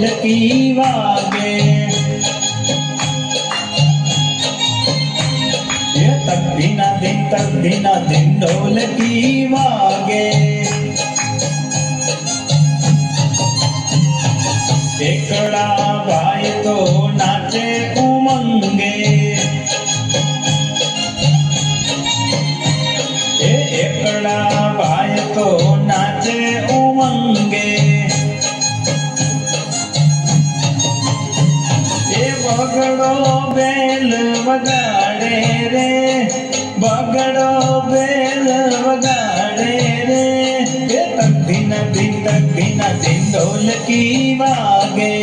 ઢોલકી વાગે. એ તકદીના દિન તકદીના દિન ઢોલકી વાગે. એકડા ભાઈ તો નાચે ઉમંગે. એ એકડા ભાઈ તો નાચે ઉમંગે. એ બગડો બેલ વગાડે રે બગડો બેલ વગાડે રે એ તકદીન દિન તકદીન દિન ઢોલકી વાગે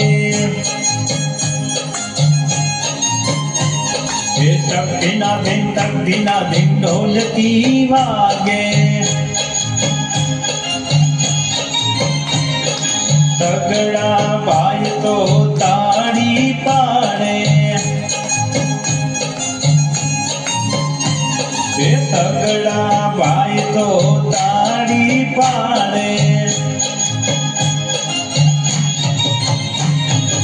એ તકદીન દિન તકદીન દિન ઢોલકી વાગે તગડા ભાઈ તો તાળી પાડે એ તગડા ભાઈ તો તાળી પાડે.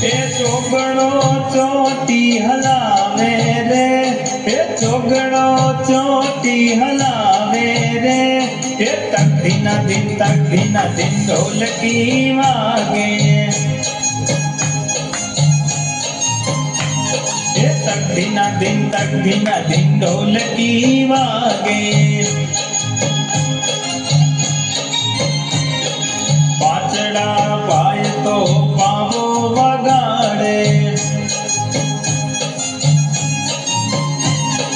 એ ચોગડો ચોટી હલાવે રે. એ ચોગડો ચોટી હલાવે રે. એ તકદીના દિન તકદીના દિન ઢોલકી વાગે. એ ધીન તક ધીના ધીન ઢોલકી વાગે પાછડા પાય તો પાવો વગાડે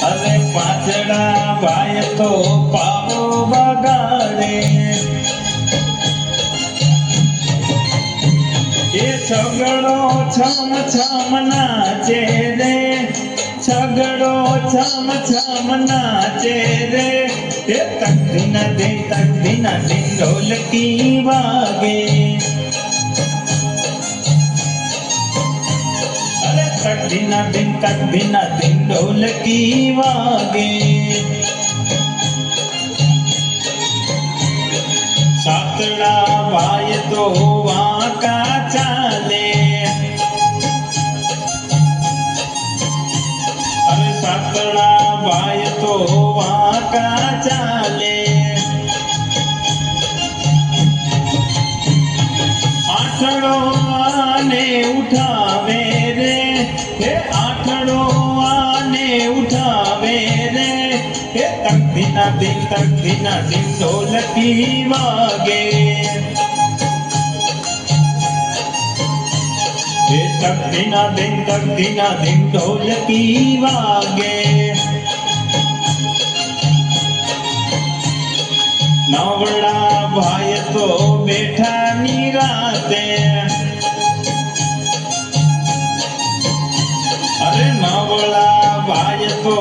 અરે પાછડા ભાઈ તો પાવો વગાડે એ છગડો છમ છમ નાચે રે છગડો છમ છમ નાચે રે. એ તકદીના દિન તકદીના દિન ઢોલકી વાગે. અરે તકદીના દિન તકદીના દિન ઢોલકી વાગે. સાતડા વાય તો વાંકા હે આઠડો આને ઉઠાવે રે. હે તકદીના દિન ઢોલકી વાગે. હે તકદીના દિન તકદીના દિન ઢોલકી વાગે. નવડા ભાઈ તો બેઠા નવડા ભાઈ તો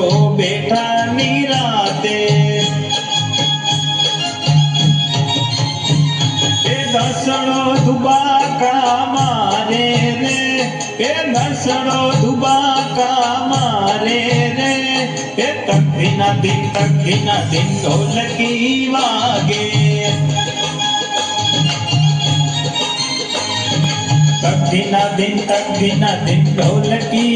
એ દસડો ધુબાકા મારે રે. એ દસડો ધુબાકા મારે રે. એ તકદીના દિન તકદીના દિન ઢોલકી વાગે. dina din tak dina din ದಿನ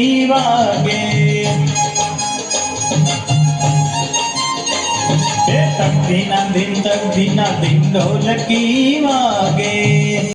ದಿನ ದಿನ ದಿನ ಲಟೀವಾಗೆ ದಿನ ದಿನ ದಿನ ದಿನ ಲಟೀವಾಗೆ